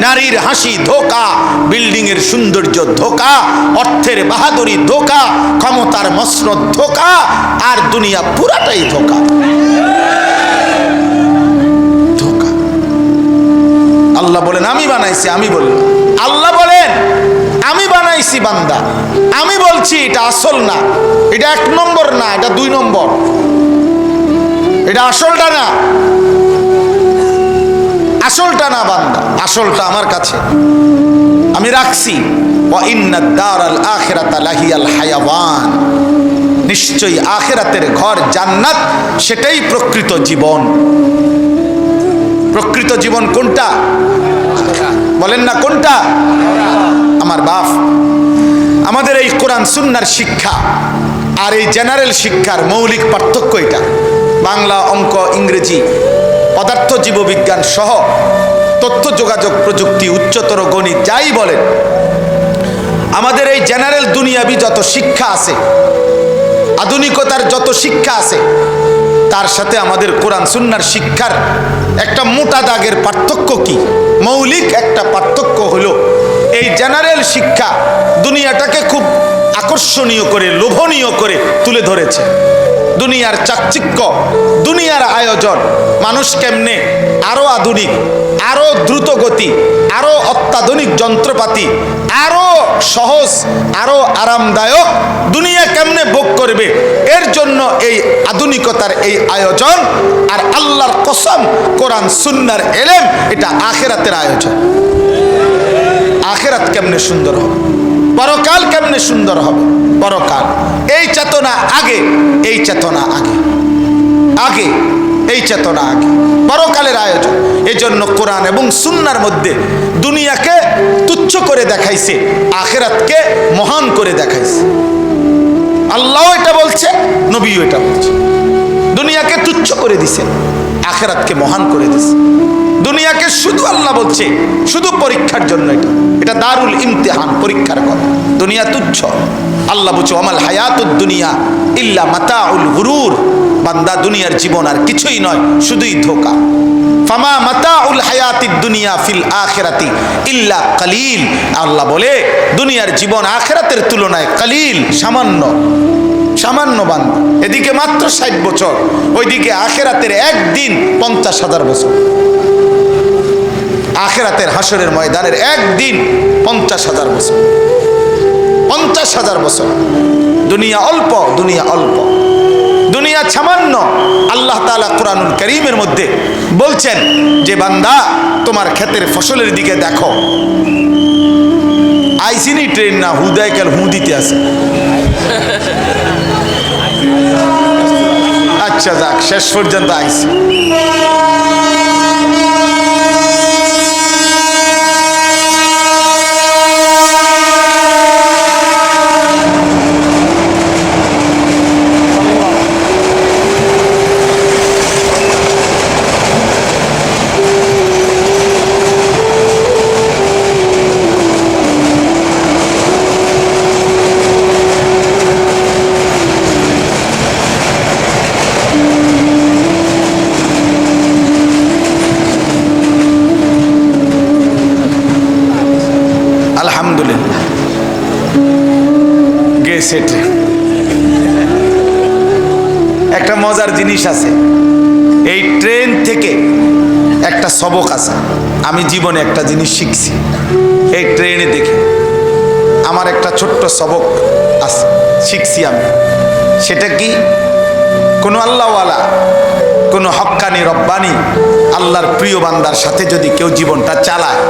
নারীর হাসি ধোকা বিল্ডিং এর সৌন্দর্য ধোকা, অর্থের বাহাদুরি ধোকা, ক্ষমতার মসরত ধোকা, আর দুনিয়া পুরাটাই ধোকা। ধোকা। আল্লাহ বলেন, আমি বানাইছি, আমি বললাম। আল্লাহ বলেন, আমি বানাইছি, বান্দা। আমি বলছি, এটা আসল না। এটা এক নম্বর না, এটা দুই নম্বর। এটা আসলটা না। আসলটা না বান্দা, আসলটা আমার কাছে। আমি রাখছি হায়াওয়ান। নিশ্চয়ই আখেরাতের ঘর জান্নাত, সেটাই প্রকৃত জীবন। প্রকৃত জীবন কোনটা? বলেন না কোনটা? আমার বাপ। আমাদের এই কোরআন সুন্নার শিক্ষা আর এই জেনারেল শিক্ষার মৌলিক পার্থক্য এটা। বাংলা অঙ্ক, ইংরেজি পদার্থ জীববিজ্ঞান সহ তথ্য যোগাযোগ প্রযুক্তি, উচ্চতর গণিত, যাই বলেন, আমাদের এই জেনারেল দুনিয়াবি যত শিক্ষা আছে, আধুনিকতার যত শিক্ষা আছে, তার সাথে আমাদের কোরআন সুন্নার শিক্ষার একটা মোটা দাগের পার্থক্য কি? মৌলিক একটা পার্থক্য হলো, এই জেনারেল শিক্ষা দুনিয়াটাকে খুব আকর্ষণীয় করে, লোভনীয় করে তুলে ধরেছে। দুনিয়ার চাকচিক্য, দুনিয়ার আয়োজন, মানুষ কেমনে? আরও আধুনিক, আরও দ্রুত গতি আরও অত্যাধুনিক যন্ত্রপাতি, আরও সহজ, আরও আরামদায়ক দুনিয়া কেমনে ভোগ করবে? এর জন্য এই আধুনিকতার এই আয়োজন আর আল্লাহর কসম, কোরআন, সুন্নার এলেম, এটা আখেরাতের আয়োজন। আখেরাত কেমনে সুন্দর হবে? পরকাল কেমনে সুন্দর হবে? পরকাল এই চেতনা আগে, এই চেতনা আগে। আগে, এই চেতনা আগে। পরকালের আয়োজন। এই জন্য কোরআন এবং সুন্নার মধ্যে দুনিয়াকে তুচ্ছ করে দেখাইছে, আখেরাতকে মহান করে দেখাইছে। আল্লাহ এটা বলছে, নবীও এটা বলছে। দুনিয়াকে তুচ্ছ করে দিছে। আখেরাতকে মহান করে দিছে দুনিয়াকে শুধু আল্লাহ বলছে, শুধু পরীক্ষার জন্য এটা। এটা দারুল ইমতেহান, পরীক্ষার কথা দুনিয়া তুচ্ছ। আল্লাহ বলছে আমাল হায়াতুদ দুনিয়া ইল্লা মাতা উল গুরুর। বান্দা দুনিয়ার জীবন আর কিছুই নয়, শুধুই ধোকা। ফামা মাতাউল হায়াতিদ দুনিয়া ফিল আখিরাতি ইল্লা কালিল। আল্লাহ বলে, দুনিয়ার জীবন আখেরাতের তুলনায় কালিল, সামান্য। সামান্য বান্দা এদিকে মাত্র ষাট বছর, ওইদিকে আখেরাতের একদিন পঞ্চাশ হাজার বছর। আখেরাতের হাসরের ময়দানের একদিন পঞ্চাশ হাজার বছর। পঞ্চাশ হাজার বছর। দুনিয়া অল্প দুনিয়া অল্প। দুনিয়া সামান্য। আল্লাহ তালা কোরআনুল করিমের মধ্যে বলছেন যে, বান্দা, তোমার ক্ষেতের ফসলের দিকে দেখো। আইসিনি ট্রেন না হুদায় কাল হুঁ দিতে আছে। আচ্ছা যাক শেষ পর্যন্ত আইসি আলহামদুলিল্লাহ গেছে ট্রেন একটা মজার জিনিস আছে এই ট্রেন থেকে একটা সবক আছে। আমি জীবনে একটা জিনিস শিখছি। এই ট্রেনে দেখে আমার একটা ছোট্ট সবক আছে, শিখছি আমি। সেটা কি? কোনো আল্লাহওয়ালা, কোনো হক্কানি, রব্বানি আল্লাহর প্রিয় বান্দার সাথে যদি কেউ জীবনটা চালায়,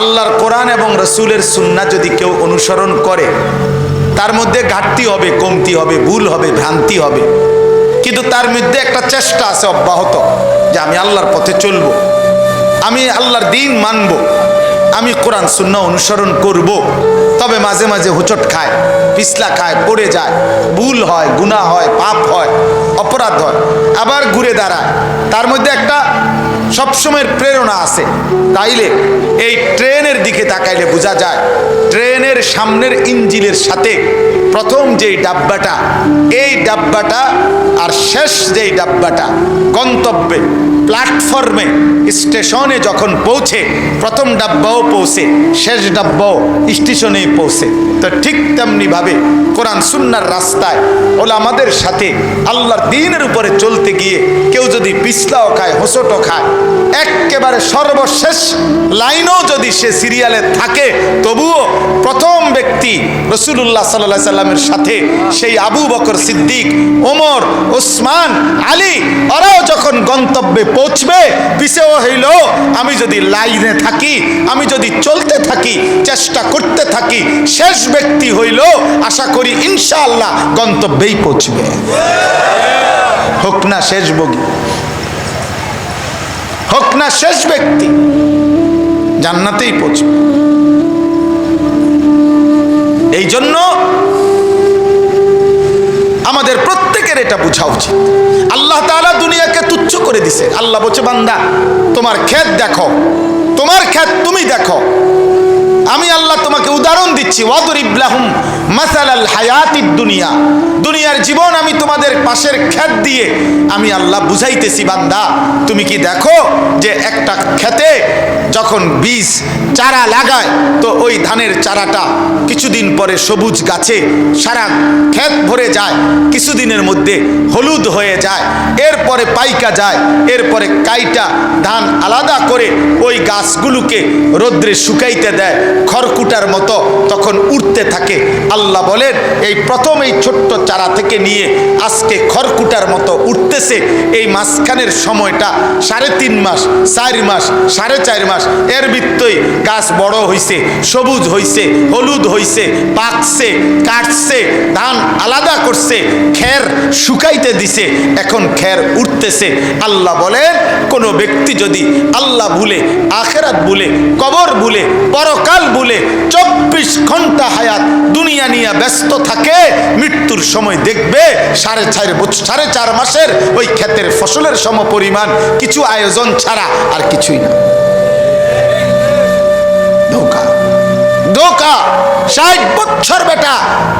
আল্লাহর কোরআন এবং রসুলের সুন্না যদি কেউ অনুসরণ করে, তার মধ্যে ঘাটতি হবে, কমতি হবে, ভুল হবে, ভ্রান্তি হবে। কিন্তু তার মধ্যে একটা চেষ্টা আছে অব্যাহত যে আমি আল্লাহর পথে চলবো। আমি আল্লাহর দিন মানব। আমি কোরআন শূন্য অনুসরণ করব। তবে মাঝে মাঝে হুচট খায়, পিছলা খায়, পড়ে যায়, ভুল হয়, গুনাহ হয়, পাপ হয়, অপরাধ হয়, আবার ঘুরে দাঁড়ায়। তার মধ্যে একটা সবসময়ের প্রেরণা আছে। তাইলে এই ট্রেনের দিকে তাকাইলে বোঝা যায়, ট্রেনের সামনের ইঞ্জিনের সাথে প্রথম যেই ডাব্বাটা, এই ডাব্বাটা আর শেষ যেই ডাব্বাটা গন্তব্যে, প্ল্যাটফর্মে, স্টেশনে যখন পৌঁছে, প্রথম ডাব্বাও পৌঁছে, শেষ ডাব্বাও স্টেশনে পৌঁছে। তো ঠিক তেমনিভাবে কোরআন সুন্নার রাস্তায় ওলা আমাদের সাথে আল্লাহর দিনের উপরে চলতে গিয়ে কেউ যদি পিছলাও খায় হোসটও খায়, একেবারে সর্বশেষ লাইনও যদি সে সিরিয়ালে থাকে, তবুও প্রথম ব্যক্তি রসুল্লাহ সাল্লাহ সাল্লামের সাথে সেই আবু বকর সিদ্দিক, ওমর, ওসমান, আলী, ওরাও যখন গন্তব্যে পৌঁছবে পিছেও হইল, আমি যদি লাইনে থাকি, আমি যদি চলতে থাকি, চেষ্টা করতে থাকি, শেষ ব্যক্তি হইল, আশা করি ইনশাআল্লাহ গন্তব্যেই পৌঁছবে। হোক না শেষ বগি, হোক না শেষ ব্যক্তি, জান্নাতেই পৌঁছবে। এই জন্য আমাদের প্রত্যেকের এটা বোঝা উচিত। আল্লাহ তালা দুনিয়াকে তুচ্ছ করে দিছে। আল্লাহ বলছে, বান্দা, তোমার ক্ষেত দেখো। তোমার ক্ষেত তুমি দেখো। আমি আল্লাহ তোমাকে উদাহরণ দিচ্ছি। ওয়াদরিবলাহুম মাসালাল হায়াতিদ দুনিয়া। দুনিয়ার জীবন আমি তোমাদের পাশের ক্ষেত দিয়ে আমি আল্লাহ বুঝাইতেছি, বান্দা। তুমি কি দেখো যে একটা ক্ষেতে যখন বীজ চারা লাগায়, তো ওই ধানের চারাটা কিছুদিন পরে সবুজ গাছে সারা ক্ষেত ভরে যায়, কিছুদিনের মধ্যে হলুদ হয়ে যায়, এরপরে পাইকা যায়, এরপরে কাইটা ধান আলাদা করে ওই গাছগুলোকে রোদ্রে শুকাইতে দেয় খড়কুটার মতো তখন উঠতে থাকে। আল্লাহ বলেন, এই প্রথম এই ছোট্ট চারা থেকে নিয়ে আজকে খড়কুটার মতো উঠতেছে এই মাঝখানের সময়টা সাড়ে তিন মাস, চার মাস, সাড়ে চার মাস, এর ভিত্তই গাছ বড় হইছে, সবুজ হইছে, হলুদ হইছে, পাকছে, কাটছে, ধান আলাদা করছে, খের শুকাইতে দিছে, এখন খের উঠতেছে আল্লাহ বলেন, কোনো ব্যক্তি যদি আল্লাহ ভুলে, আখেরাত ভুলে, কবর ভুলে, পরকাল ভুলে চব্বিশ ঘণ্টা হায়াত দুনিয়া নিয়ে ব্যস্ত থাকে, মৃত্যুর সময় দেখবে সাড়ে চার বছর সাড়ে চার মাসের ওই ক্ষেতের ফসলের সম পরিমাণ কিছু আয়োজন ছাড়া আর কিছুই না। ধোকা। ধোকা। ষাট বছর বেটা,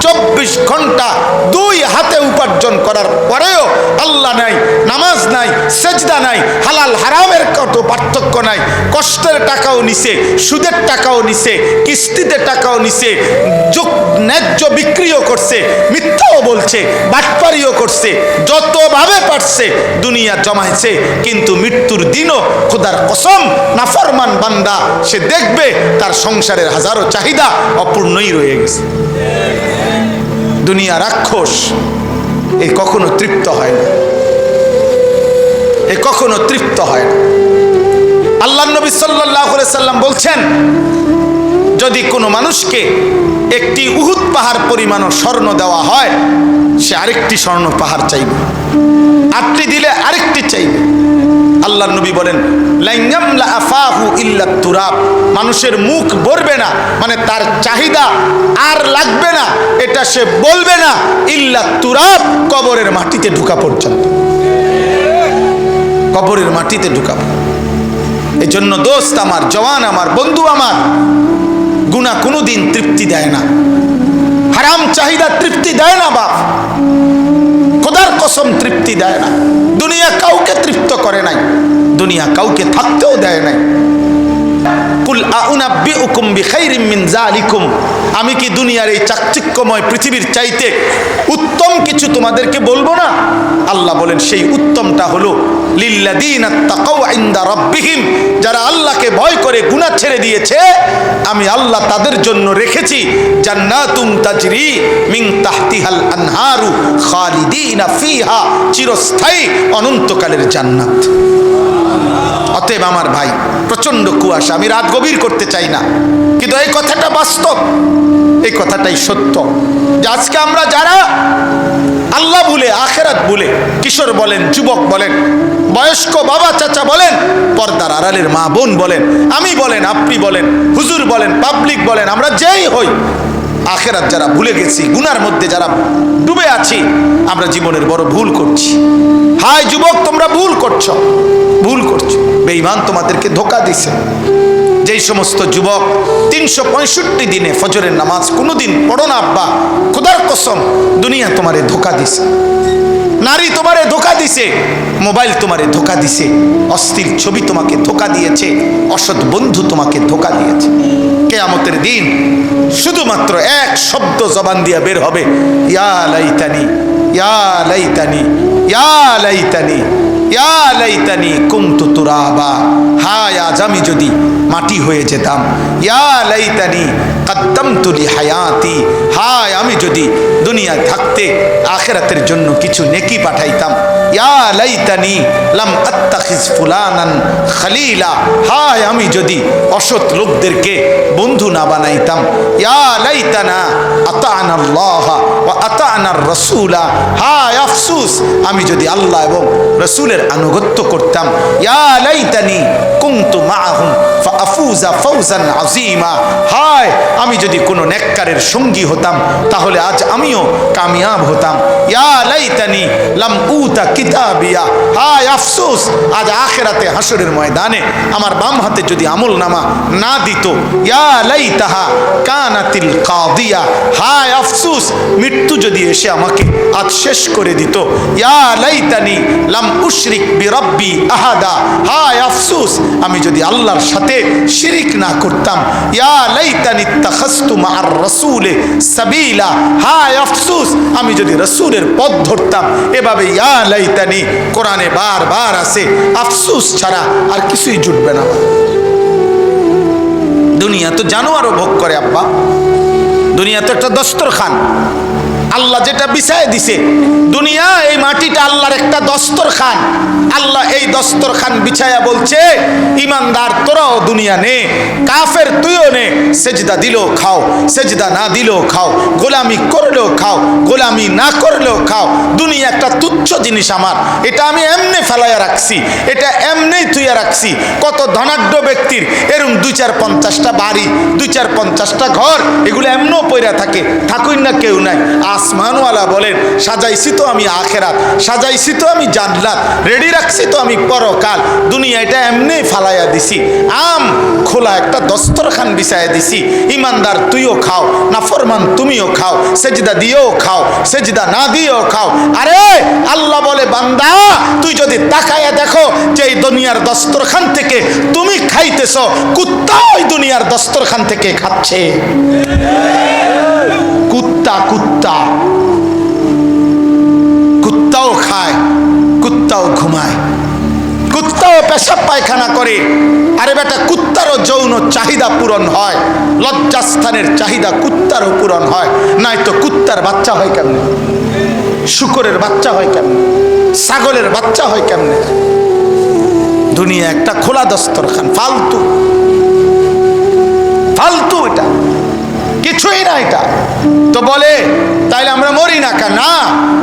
চব্বিশ ঘণ্টা দুই হাতে উপার্জন করার পরেও আল্লাহ নাই, নামাজ নাই, সেজদা নাই, হালাল হারামের কত পার্থক্য নাই, কষ্টের টাকাও নিছে, সুদের টাকাও নিছে, কিস্তিতে টাকাও নিছে ন্যায্য বিক্রিও করছে, মিথ্যাও বলছে, বাটপারিও করছে, যতভাবে পারছে দুনিয়া জমাইছে, কিন্তু মৃত্যুর দিনও খোদার কসম, নাফরমান বান্দা, সে দেখবে তার সংসারের হাজারো চাহিদা অপূর্ণই রয়ে গেছে। দুনিয়া রাক্ষস, এ কখনো তৃপ্ত হয় না। এ কখনো তৃপ্ত হয় না। আল্লাহ নবী সাল্লাহ সাল্লাম বলছেন, যদি কোনো মানুষকে একটি উহুদ পাহাড় পরিমাণও স্বর্ণ দেওয়া হয়, সে আরেকটি স্বর্ণ পাহাড় চাইবে। আটটি দিলে আরেকটি চাইবে। আল্লাহ নবী বলেন মানুষের মুখ ভরবে না মানে তার চাহিদা আর লাগবে না, এটা সে বলবে না, ইল্লা তুরাব, কবরের মাটিতে ঢুকা পর্যন্ত। কবরের মাটিতে ঢুকাবো এই জন্য দোস্ত আমার, জওয়ান আমার, বন্ধু আমার গুণা কোনোদিন তৃপ্তি দেয় না। হারাম চাহিদা তৃপ্তি দেয় না, বাপ। খোদার কসম তৃপ্তি দেয় না। দুনিয়া কাউকে তৃপ্ত করে নাই। দুনিয়া কাউকে থাকতেও দেয় নাই। কুল মিন যালিকুম। আমি কি দুনিয়ার এই চাকচিক্যময় পৃথিবীর চাইতে উত্তম কিছু তোমাদেরকে বলব না? আল্লাহ বলেন, সেই উত্তমটা হলো ইনদা রাব্বিহিম, যারা আল্লাহকে ভয় করে গুনাহ ছেড়ে দিয়েছে। আমি আল্লাহ তাদের জন্য রেখেছি জান্নাতুম তাজরি তাহতিহাল আনহারু চিরস্থায়ী অনন্তকালের জান্নাত। অতএব আমার ভাই প্রচণ্ড কুয়াশা, আমি রাত গভীর করতে চাই না। কিন্তু এই কথাটা বাস্তব, এই কথাটাই সত্য যে আজকে আমরা যারা আল্লাহ ভুলে, আখেরাত ভুলে, কিশোর বলেন, যুবক বলেন, বয়স্ক বাবা চাচা বলেন, পর্দার আড়ালের মা বোন বলেন, আমি বলেন, আপনি বলেন, হুজুর বলেন পাবলিক বলেন, আমরা যেই হই আখেরাত যারা ভুলে গেছি, গুনার মধ্যে যারা ডুবে আছি, আমরা জীবনের বড় ভুল করছি। হাই যুবক, তোমরা ভুল করছ। ভুল করছ। বেঈমান তোমাদেরকে ধোকা দিছে। যেই সমস্ত যুবক তিনশো পঁয়ষট্টি দিনে ফজরের নামাজ কোনোদিন পড়ো না, আব্বা। খোদার কসম, দুনিয়া তোমারে ধোকা দিছে। নারী তোমারে ধোকা দিছে, মোবাইল তোমারে ধোকা দিছে অস্থির ছবি তোমাকে ধোকা দিয়েছে, অসৎ বন্ধু তোমাকে ধোকা দিয়েছে। কেয়ামতের দিন শুধুমাত্র এক শব্দ জবান দিয়ে বের হবে, ইয়া লাইতানি ইয়া লাইতানি ইয়া লাইতানি, ইয়া কুমতু তুরাবা, হায় আজ আমি যদি মাটি হয়ে যেতাম। ইয়া লাইতানি কাদ্দামতু লি হায়াতি হায়, আমি যদি দুনিয়ায় থাকতে আখেরাতের জন্য কিছু নেকি পাঠাইতাম। ইয়া লাইতানি লাম আত্তাখিজ ফুলানান খালিলা। হায়, আমি যদি অসৎ লোকদেরকে বন্ধু না বানাইতাম। ইয়া লাইতানা আতানা আল্লাহ ওয়া আতানার রাসূলা। হায়, আফসুস, আমি যদি আল্লাহ এবং রসুলের আনুগত্য করতাম। ইয়া লাইতানি কুনতু মাআহুম ফাআফুজা ফৌজান আজিমা হায়, আমি যদি কোনো নেককারের সঙ্গী হতাম, তাহলে আজ আমিও কামিয়াব হতাম। ইয়া লাইতানি আফসোস, আজ আখেরাতে হাসরের ময়দানে আমার বাম হাতে যদি আমল নামা না দিত, ইয়া লাইতাহা কানাতিল কাদিয়া। হায় আফসোস, মৃত্যু যদি এসে আমাকে আজ শেষ করে দিত, ইয়া আফসোস, আমি যদি আল্লাহর সাথে শিরিক না করতাম, ইয়া লাইতানি রাসূলে আফসোস, আমি যদি রাসূলের পথ ধরতাম এভাবে ইয়া লাইতানি, কোরআনে বারবার আছে, আফসুস ছাড়া আর কিছুই জুটবে না। দুনিয়া তো জানোয়ারও ভোগ করে, আব্বা। দুনিয়া তো একটা দস্তরখান। আল্লাহ যেটা বিছায় দিছে, দুনিয়া এই মাটিটা আল্লাহর একটা দস্তরখান। আল্লাহ এই দস্তরখান বিছায়া বলছে, ইমানদার তোরাও দুনিয়া নে, কাফের তুইও নে, সেজদা দিলেও খাও, সেজদা না দিলেও খাও, গোলামি করলেও খাও, গোলামি না করলেও খাও, দুনিয়া একটা তুচ্ছ জিনিস আমার, এটা আমি এমনি ফেলাইয়া রাখছি, এটা এমনি তুইয়া রাখছি, কত ধনাঢ্য ব্যক্তির, এরম দুই চার পঞ্চাশটা বাড়ি, দুই চার পঞ্চাশটা ঘর, এগুলো এমনও পইরা থাকে থাকুই না কেউ নাই আসমানওয়ালা বলেন, সাজাইছি তো আমি আখেরাত, সাজাইছি তো আমি জান্নাত রেডি রাখছি তো আমি পরকাল দুনিয়া এটা এমনি ফালাইয়া দিছি, আম খোলা একটা দস্তরখান বিছাইয়া দিছি, ইমানদার তুইও খাও, নাফরমান তুমিও খাও, সেজদা দিয়েও খাও, সেজদা না দিয়েও খাও, আরে আল্লাহ বলে, বান্দা, তুই যদি তাকায়া দেখো যে এই দুনিয়ার দস্তরখান থেকে তুমি খাইতেছ কুত্তা ওই দুনিয়ার দস্তরখান থেকে খাচ্ছে। কুত্তা কুত্তা। কুত্তাও খায়, কুত্তাও ঘুমায়। কুত্তাও পেশাব পায়খানা করে। আরে বেটা, কুত্তারও যৌন চাহিদা পূরণ হয়। লজ্জাস্থানের চাহিদা কুত্তারও পূরণ হয়। নাই তো কুত্তার বাচ্চা হয় কেমনে? শুকরের বাচ্চা হয় কেমনে? ছাগলের বাচ্চা হয় কেমনে? দুনিয়া একটা খোলা দস্তরখান, ফালতু। ফালতু এটা। কিছুই না এটা। তো বলে, তাইলে আমরা মরি না কেন? না,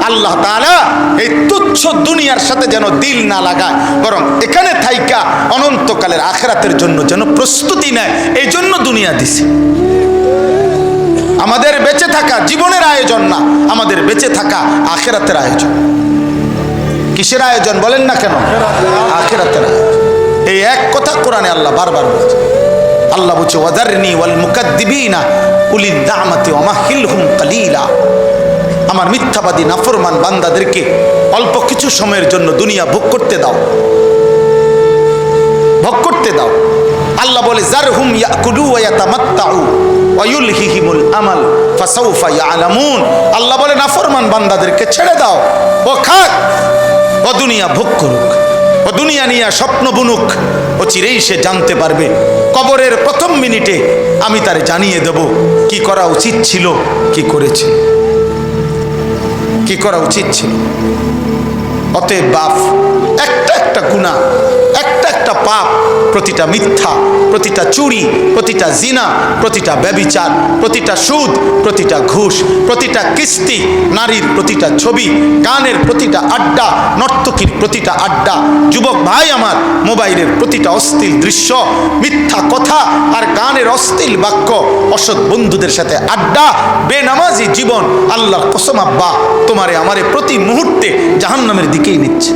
আল্লাহ তাআলা এই তুচ্ছ দুনিয়ার সাথে যেন দিল না লাগায়, বরং এখানে থাইকা অনন্তকালের আখেরাতের জন্য যেন প্রস্তুতি নেয়, এই জন্য দুনিয়া দিছে। আমাদের বেঁচে থাকা জীবনের আয়োজন না, আমাদের বেঁচে থাকা আখেরাতের আয়োজন। কিসের আয়োজন বলেন না কেন? আখেরাতের আয়োজন। এই এক কথা কোরআনে আল্লাহ বারবার বলছে আল্লাহ বলছে ওয়াদারনি ওয়াল মুকাদ্দিবিনা উলিদ দামাতি ওমাহিলহুম কালিলা। আমার মিথ্যাবাদী, নাফরমান বান্দাদেরকে অল্প কিছু সময়ের জন্য দুনিয়া ভোগ করতে দাও। ভোগ করতে দাও। আল্লাহ বলে জারহুম ইয়াকুলু ওয়া ইয়াতামাত্তাউ ওয়া ইউলহিহিমুল আমাল, ফাসাউফা ইয়ালামুন। আল্লাহ বলে, নাফরমান বান্দাদেরকে ছেড়ে দাও। ও খাক, ও দুনিয়া ভোগ করুক। ও দুনিয়া নিয়ে স্বপ্ন বুনুক। ও চিরেই সে জানতে পারবে। কবরের প্রথম মিনিটে আমি তার জানিয়ে দেব, কি করা উচিত ছিল, কি করেছে। কি করা উচিত ছিল? অতএব বাপ, একটা একটা গুণা, একটা একটা পাপ, প্রতিটা মিথ্যা, প্রতিটা চুরি, প্রতিটা জিনা, প্রতিটা ব্যবিচার, প্রতিটা সুদ, প্রতিটা ঘুষ, প্রতিটা কিস্তি, নারীর প্রতিটা ছবি, গানের প্রতিটা আড্ডা, নর্তকীর প্রতিটা আড্ডা, যুবক ভাই আমার, মোবাইলের প্রতিটা অস্থির দৃশ্য, মিথ্যা কথা আর গানের অস্থির বাক্য, অসৎ বন্ধুদের সাথে আড্ডা, বেনামাজি জীবন, আল্লাহর কসম আব্বা, তোমারে আমারে প্রতি মুহূর্তে জাহান্নামের দিকেই নিচ্ছে।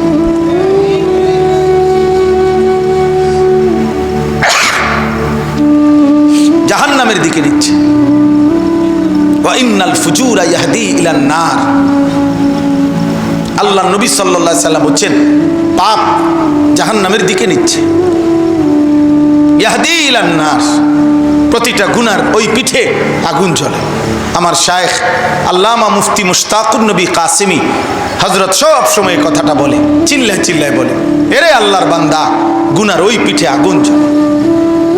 জাহান্নামের দিকে নিচ্ছে। ইয়াহদি আল্লাহ নবী আলাইহি সাল্লাম বলছেন, পাপ জাহান্নামের দিকে নিচ্ছে। ইয়াহদি ইলান নার, প্রতিটা গুনার ওই পিঠে আগুন জ্বলে। আমার শায়েখ আল্লামা মুফতি মুশতাকুর নবী কাসিমি হজরত সব সময় কথাটা বলে, চিল্লায় চিল্লায় বলে, এরে আল্লাহর বান্দা, গুনার ওই পিঠে আগুন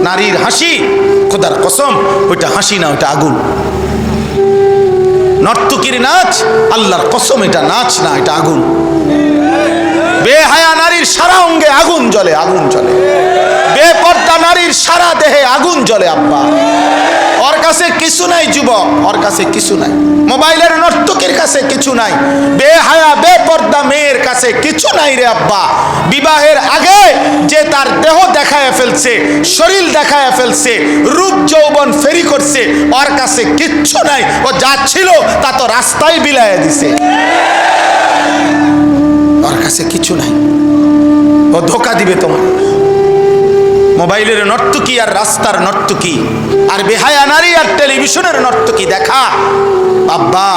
নারীর হাসি, খোদার কসম, ওইটা হাসি না, ওইটা আগুন। নর্তকীর নাচ, আল্লাহর কসম, এটা নাচ না, এটা আগুন। বেহায়া নারীর সারা অঙ্গে আগুন জ্বলে আগুন জ্বলে। বেপর্দা নারীর সারা দেহে আগুন জ্বলে, আব্বা। ওর কাছে কিছু নাই, যুবক। ওর কাছে কিছু নাই। মোবাইলের নর্তকীর কাছে কিছু নাই। বেহায়া, বেপর্দা মেয়ের কাছে কিছু নাই রে আব্বা। বিবাহের আগে যে তার দেহ দেখায় ফেলছে, শরীর দেখায় ফেলছে, রূপ যৌবন ফেরি করছে, ওর কাছে কিচ্ছু নাই। ও যা ছিল, তা তো রাস্তায় বিলায় দিছে। ওর কাছে কিছু নাই। ও ধোকা দিবে তোমার। মোবাইলের নর্তকী আর রাস্তার নর্তকী, আর বেহায়া নারী আর টেলিভিশনের নর্তকী দেখা। বাব্বা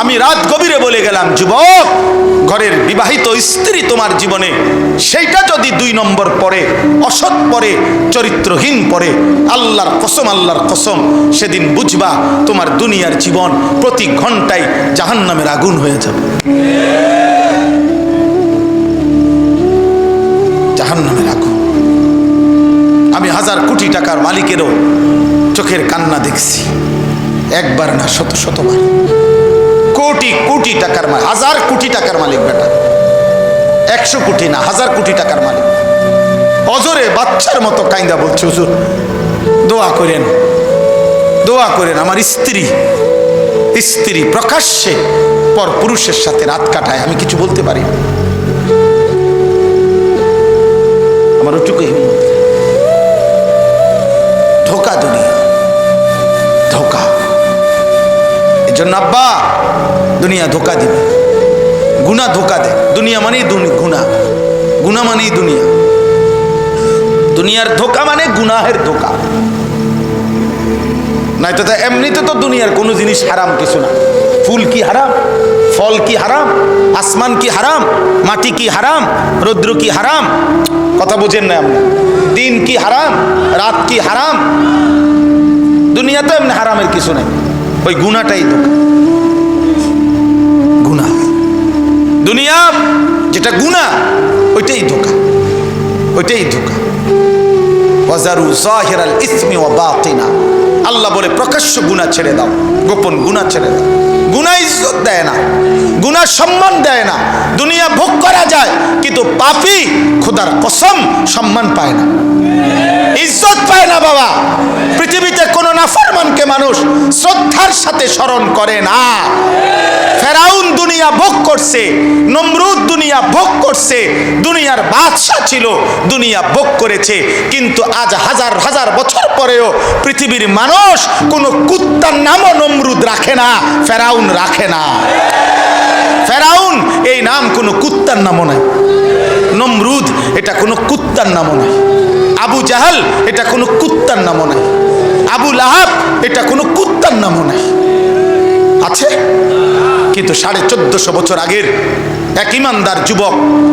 আমি রাত গভীরে বলে গেলাম, যুবক, ঘরের বিবাহিত স্ত্রী তোমার জীবনে, সেইটা যদি দুই নম্বর পরে, অসৎ পরে, চরিত্রহীন পরে, আল্লাহর কসম আল্লাহর কসম, সেদিন বুঝবা তোমার দুনিয়ার জীবন প্রতি ঘন্টায় জাহান্নামের আগুন হয়ে যাবে। কোটি টাকার মালিকেরও চোখের কান্না দেখছি। একবার না, শত শতবার। কোটি কোটি টাকার মালিক, হাজার কোটি টাকার মালিক বেটা। একশো কোটি না, হাজার কোটি টাকার মালিক। অজরে বাচ্চার মতো কাইন্দা বলছে, হুজুর, দোয়া করেন। দোয়া করেন, আমার স্ত্রী স্ত্রী প্রকাশ্যে পর পুরুষের সাথে রাত কাটায়। আমি কিছু বলতে পারি আমার ওটুকু ধোকা। এই জন্য আব্বা, দুনিয়া ধোকা দিবে। গুণা ধোকা দেয় দুনিয়া মানেই গুণা। গুণা মানেই দুনিয়া। দুনিয়ার ধোকা মানে গুনাহের ধোকা। নয়তো তা এমনিতে তো দুনিয়ার কোনো জিনিস হারাম কিছু না। ফুল কি হারাম? ফল কি হারাম? আসমান কি হারাম? মাটি কি হারাম? রৌদ্র কি হারাম? কথা বুঝেন না আপনি। দিন কি হারাম? রাত কি হারাম? দুনিয়াতে এমনি হারামের কিছু নেই। ওই গুণাটাই ধোকা গুণা দুনিয়া যেটা গুণা ওইটাই ধোকা। ওইটাই ধোকা। ওয়াজারু জাহিরাল ইসমি ওয়া বাতিনা। আল্লাহ বলে, প্রকাশ্য গুণা ছেড়ে দাও, গোপন গুণা ছেড়ে দাও। গুনাহ ইজ্জত দেয় না গুনাহ সম্মান দেয় না, দুনিয়া ভোগ করা যায়, কিন্তু পাপি খোদার কসম সম্মান পায় না। ইজ্জত পায় না বাবা। পৃথিবীতে কোনো নাফরমানকে মানুষ শ্রদ্ধার সাথে স্মরণ করে না। ফেরাউন দুনিয়া ভোগ করছে, নমরুদ দুনিয়া ভোগ করছে, দুনিয়ার বাদশাহ ছিল, দুনিয়া ভোগ করেছে, কিন্তু আজ হাজার হাজার বছর পরেও পৃথিবীর মানুষ কোনো কুত্তার নামও নমরুদ রাখে না। ফেরাউন রাখে না। ফেরাউন, এই নাম কোনো কুত্তার নামও নাই। নমরুদ, এটা কোনো কুত্তার নামও নাই। আবু জাহাল, এটা কোনো কুত্তার নামও নাই। আবু লাহাব, এটা কোনো কুত্তার নামও নাই। আছে? কিন্তু সাড়ে চোদ্দশো বছর আগের এক ইমানদার যুবক,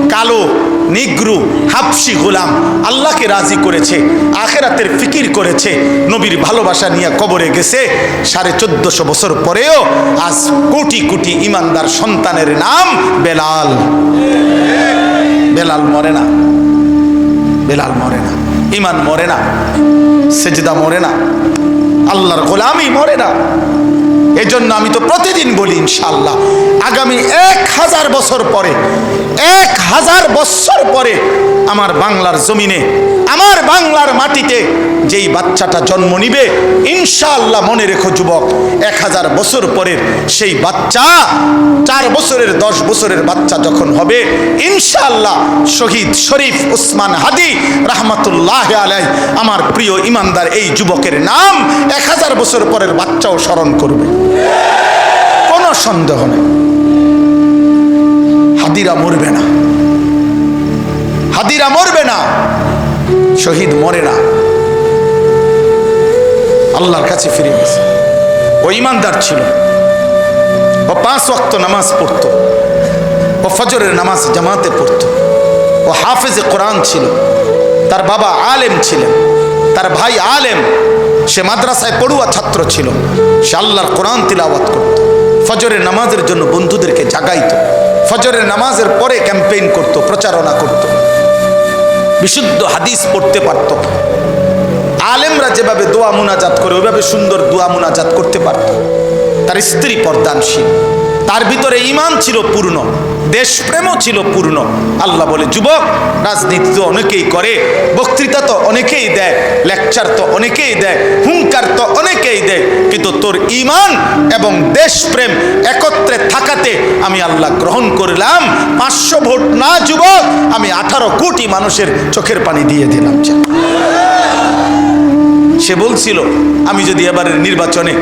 কালো নিগ্রু, হাফসি গোলাম আল্লাহকে রাজি করেছে, আখেরাতের ফিকির করেছে, নবীর ভালোবাসা নিয়ে কবরে গেছে। সাড়ে চোদ্দশো বছর পরেও আজ কোটি কোটি ইমানদার সন্তানের নাম বেলাল। বেলাল মরে না। বেলাল মরে না। ইমান মরে না। সেজদা মরে না। আল্লাহর গোলামই মরে না। এজন্য আমি তো প্রতিদিন বলি ইনশাল্লাহ আগামী এক হাজার বছর পরে, এক হাজার বছর পরে আমার বাংলার জমিনে আমার বাংলার মাটিতে যেই বাচ্চাটা জন্ম নিবে, ইনশাআল্লাহ মনে রেখো যুবক, এক হাজার বছর পরের সেই বাচ্চা, চার বছরের, দশ বছরের বাচ্চা যখন হবে, ইনশাআল্লাহ শহীদ শরীফ উসমান হাদি রাহমাতুল্লাহ আলাই আমার প্রিয় ইমানদার এই যুবকের নাম এক হাজার বছর পরের বাচ্চাও স্মরণ করবে। কোনো সন্দেহ নেই। হাদিরা মরবে না। হাদিরা মরবে না। শহীদ মরে না। আল্লাহর কাছে ফিরে গেছে। ও ইমানদার ছিল। ও পাঁচ ওয়াক্ত নামাজ পড়তো। ও ফজরের নামাজ জামাতে পড়তো। ও হাফেজে কোরআন ছিল। তার বাবা আলেম ছিলেন। তার ভাই আলেম, সে মাদ্রাসায় পড়ুয়া ছাত্র ছিল। সে আল্লাহর কোরআন তিলাওয়াত করত। ফজরের নামাজের জন্য বন্ধুদেরকে জাগাইত। ফজরের নামাজের পরে ক্যাম্পেইন করত, প্রচারণা করত। বিশুদ্ধ হাদিস পড়তে পারত। আলেমরা যেভাবে দোয়া মুনাজাত করে, ওইভাবে সুন্দর দোয়া মুনাজাত করতে পারত। তার স্ত্রী পর্দানশীল। তার ভিতরে ইমান ছিল পূর্ণ, দেশপ্রেমও ছিল পূর্ণ আল্লাহ বলে, যুবক, রাজনীতি তো অনেকেই করে, বক্তৃতা তো অনেকেই দেয় লেকচার তো অনেকেই দেয়, হুঙ্কার তো অনেকেই দেয়, কিন্তু তোর ইমান এবং দেশপ্রেম একত্রে থাকাতে আমি আল্লাহ গ্রহণ করলাম পাঁচশো ভোট না, যুবক, আমি আঠারো কোটি মানুষের চোখের পানি দিয়ে দিলাম। সে বলছিল, আমি যদি এবারের নির্বাচনে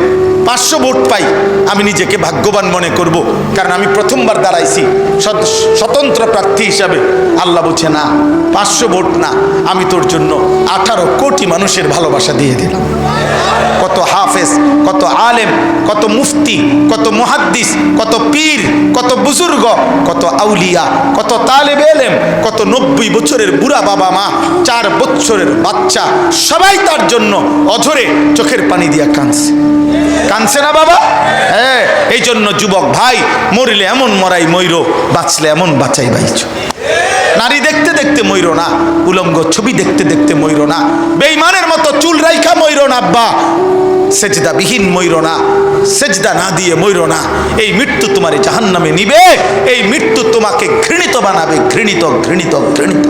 পাঁচশো ভোট পাই, আমি নিজেকে ভাগ্যবান মনে করব। কারণ আমি প্রথমবার দাঁড়াইছি। স্বতন্ত্র প্রার্থী হিসাবে আল্লাহ বলছে, না, পাঁচশো ভোট না। আমি তোর জন্য আঠারো কোটি মানুষের ভালোবাসা দিয়ে দিলাম। কত হাফেজ, কত আলেম, কত মুফতি, কত মুহাদ্দিস, কত পীর, কত বুজুর্গ, কত আউলিয়া, কত তালেব এলেম, কত নব্বই বছরের বুড়া বাবা মা, চার বছরের বাচ্চা, সবাই তার জন্য অঝরে চোখের পানি দিয়া কাঁদছে। কাঁদছে না বাবা? হ্যাঁ এই জন্য যুবক ভাই, মরিলে এমন মরাই ময়ূর বাঁচলে এমন বাঁচাই বাইছ নারী দেখতে দেখতে ময়ূর না, উলঙ্গ ছবি দেখতে দেখতে ময়ূর না বেইমানের মতো চুল রাইখা ময়ূর না, আব্বা। সেজদা বিহীন ময়ূর না, সেজদা না দিয়ে ময়ূর না। এই মৃত্যু তোমার জাহান নামে নিবে, এই মৃত্যু তোমাকে ঘৃণিত বানাবে, ঘৃণিত ঘৃণিত ঘৃণিত।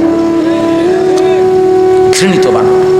ঘৃণিত বানাবে।